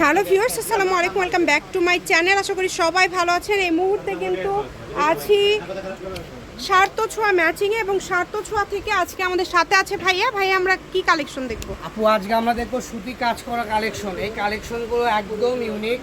Hello viewers আসসালামু আলাইকুম welcome back to my channel. আশা করি সবাই ভালো আছেন। এই মুহূর্তে কিন্তু আছি স্বার্থ ছোঁয়া ম্যাচিংয়ে এবং স্বার্থ ছোঁয়া থেকে আজকে আমাদের সাথে আছে ভাইয়া। ভাইয়া আমরা কি কালেকশন দেখব? আপু আজকে আমরা দেখব সুতি কাজ করা কালেকশন এই কালেকশনগুলো একদম ইউনিক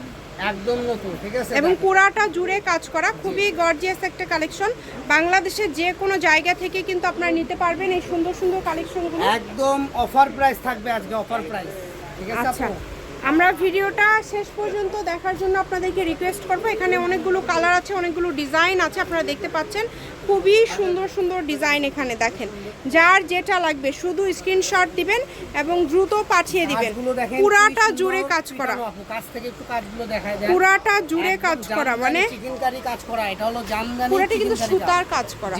একদম নতুন ঠিক আছে? এবং পুরাটা জুড়ে কাজ করা খুবই গর্জিয়াস একটা কালেকশন বাংলাদেশের যে কোনো জায়গা থেকে কিন্তু আপনারা নিতে পারবেন এই সুন্দর সুন্দর কালেকশনগুলো একদম অফার প্রাইস থাকবে আজকে অফার প্রাইস ঠিক আছে আচ্ছা। আপু? আমরা ভিডিওটা শেষ পর্যন্ত দেখার জন্য আপনাদেরকে রিকোয়েস্ট করব। এখানে অনেকগুলো কালার আছে অনেকগুলো ডিজাইন আছে আপনারা দেখতে পাচ্ছেন। খুবই সুন্দর সুন্দর ডিজাইন এখানে দেখেন। যার যেটা লাগবে শুধু স্ক্রিনশট দিবেন এবং দ্রুত পাঠিয়ে দিবেন। পুরাটা জুড়ে কাজ করা। পুরাটা জুড়ে কাজ করা মানে কাজ করা জামদানি পুরাটা কিন্তু সুতার কাজ। করা।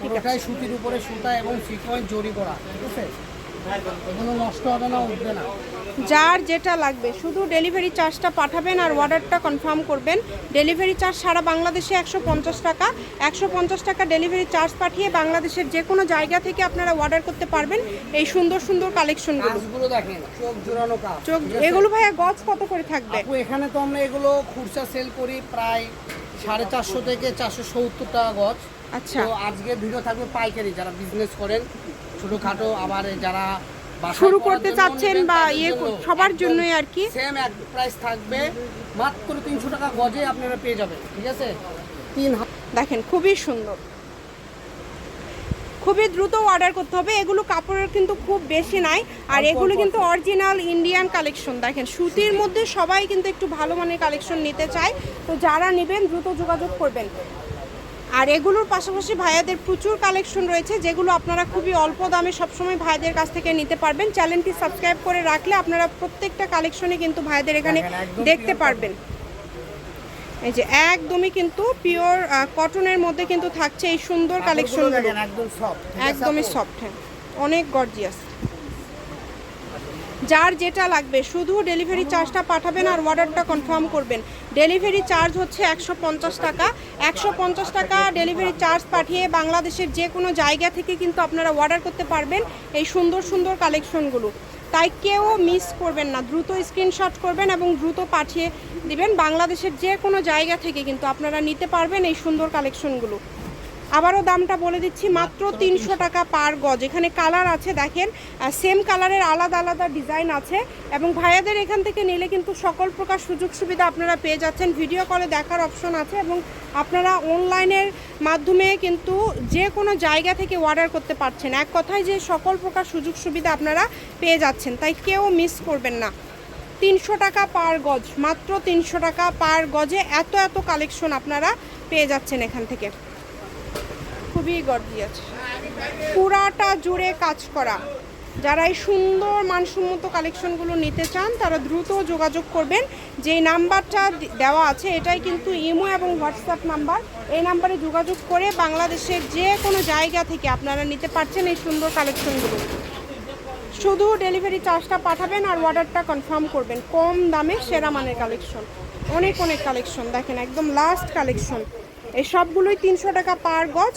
পুরোটাই সুতির উপরে সুতা এবং সিকোয়েন্স জরি করা ঠিক আছে? যার যেটা লাগবে শুধু ডেলিভারি চার্জটা পাঠাবেন আর অর্ডারটা কনফার্ম করবেন। ডেলিভারি চার্জ সারা বাংলাদেশে একশো পঞ্চাশ টাকা। একশো পঞ্চাশ টাকা ডেলিভারি চার্জ পাঠিয়ে বাংলাদেশের যে কোনো জায়গা থেকে আপনারা অর্ডার করতে পারবেন এই সুন্দর সুন্দর কালেকশনগুলো চোখ এগুলো ভাইয়া গজ কত করে থাকবে? এখানে তো আমরা এগুলো খুচরা সেল করি প্রায় সাড়ে চারশো থেকে চারশো সত্তর টাকা গজ আচ্ছা। তো আজকে ভিডিও থাকবে পাইকারি যারা বিজনেস করেন ছোটোখাটো আবার যারা শুরু করতে চাচ্ছেন বা ইয়ে সবার জন্যই আর কি। সেম এক প্রাইস থাকবে মাত্র তিনশো টাকা গজে আপনারা পেয়ে যাবেন ঠিক আছে? তিন দেখেন খুবই সুন্দর। খুবই দ্রুত অর্ডার করতে হবে। এগুলো কাপড়ের কিন্তু খুব বেশি নাই আর এগুলো কিন্তু অরিজিনাল ইন্ডিয়ান কালেকশন দেখেন সুতির মধ্যে সবাই কিন্তু একটু ভালো মানের কালেকশন নিতে চায়। তো যারা নেবেন দ্রুত যোগাযোগ করবেন। আর এগুলোর পাশাপাশি ভাইয়াদের প্রচুর কালেকশন রয়েছে যেগুলো আপনারা খুবই অল্প দামে সবসময় ভাইদের কাছ থেকে নিতে পারবেন। চ্যানেলটি সাবস্ক্রাইব করে রাখলে আপনারা প্রত্যেকটা কালেকশনে কিন্তু ভাইদের এখানে দেখতে পারবেন। এই যে একদমই কিন্তু পিওর কটনের মধ্যে কিন্তু থাকছে এই সুন্দর কালেকশন একদমই সফট হ্যাঁ। অনেক গর্জিয়াস যার যেটা লাগবে, শুধু ডেলিভারি চার্জটা পাঠাবেন আর অর্ডারটা কনফার্ম করবেন। ডেলিভারি চার্জ হচ্ছে একশো পঞ্চাশ টাকা। একশো পঞ্চাশ টাকা ডেলিভারি চার্জ পাঠিয়ে বাংলাদেশের যে কোনো জায়গা থেকে কিন্তু আপনারা অর্ডার করতে পারবেন এই সুন্দর সুন্দর কালেকশনগুলো তাই কেউ মিস করবেন না। দ্রুত স্ক্রিনশট করবেন এবং দ্রুত পাঠিয়ে দিবেন। বাংলাদেশের যে কোনো জায়গা থেকে কিন্তু আপনারা নিতে পারবেন এই সুন্দর কালেকশনগুলো আবারও দামটা বলে দিচ্ছি মাত্র তিনশো টাকা পার গজ। এখানে কালার আছে দেখেন সেম কালারের আলাদা আলাদা ডিজাইন আছে এবং ভাইয়াদের এখান থেকে নিলে কিন্তু সকল প্রকার সুযোগ সুবিধা আপনারা পেয়ে যাচ্ছেন। ভিডিও কলে দেখার অপশন আছে এবং আপনারা অনলাইনের মাধ্যমে কিন্তু যে কোনো জায়গা থেকে অর্ডার করতে পারছেন। এক কথায় যে সকল প্রকার সুযোগ সুবিধা আপনারা পেয়ে যাচ্ছেন তাই কেউ মিস করবেন না। তিনশো টাকা পার গজ মাত্র তিনশো টাকা পার গজে এত এত কালেকশন আপনারা পেয়ে যাচ্ছেন এখান থেকে। খুবই গর্জিয়াস পুরাটা জুড়ে কাজ করা। যারা এই সুন্দর মানসম্মত কালেকশনগুলো নিতে চান, তারা দ্রুত যোগাযোগ করবেন। যেই নাম্বারটা দেওয়া আছে, এটাই কিন্তু ইমো এবং হোয়াটসঅ্যাপ নাম্বার। এই নাম্বারে যোগাযোগ করে বাংলাদেশের যে কোনো জায়গা থেকে আপনারা নিতে পারছেন এই সুন্দর কালেকশনগুলো। শুধু ডেলিভারি চার্জটা পাঠাবেন আর অর্ডারটা কনফার্ম করবেন। কম দামে সেরা মানের কালেকশন। অনেক অনেক কালেকশন। দেখেন, একদম লাস্ট কালেকশন। এই সবগুলোই তিনশো টাকা পার গজ।